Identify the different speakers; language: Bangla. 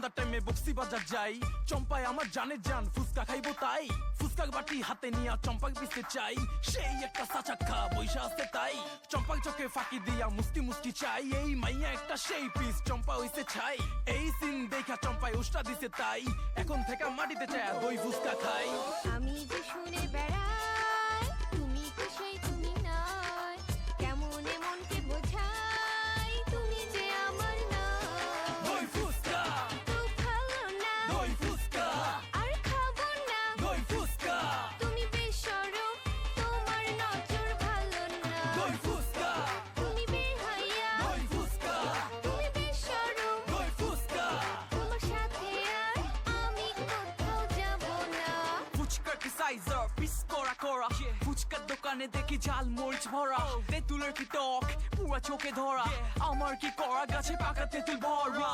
Speaker 1: বক্সি বাজার যাই। চম্পায় আমার জানে জান, ফুচকা খাইবো তাই। ফুচকা বাটি হাতে নিয়া চম্পাক পিসতে চাই। সেই একটা সাচাক্কা বৈশা আছে তাই। চম্পাক চোখে ফাঁকি দিয়া মুস্তি মুস্তি চাই। এই মাইয়া একটা সেই পিস চম্পা হইছে ছাই। এই সিন দেখা চম্পায় উষ্টা দিছে তাই। এখন থেকে মাটিতে চায় দই ফুচকা খাই। ফুচকা
Speaker 2: তুমি বেহাইয়া
Speaker 1: দই ফুচকা
Speaker 2: তুমি বেশরম
Speaker 1: দই ফুচকা
Speaker 2: তোমার সাথে আর আমি কোথাও যাব না।
Speaker 3: ফুচকার কি পিস করা করা। ফুচকার দোকানে দেখি ঝাল মরিচ ভরা। তেঁতুলের কি টক পুরা চোখে ধরা। আমার কি করা গাছে পাকা তেঁতুল ভরা?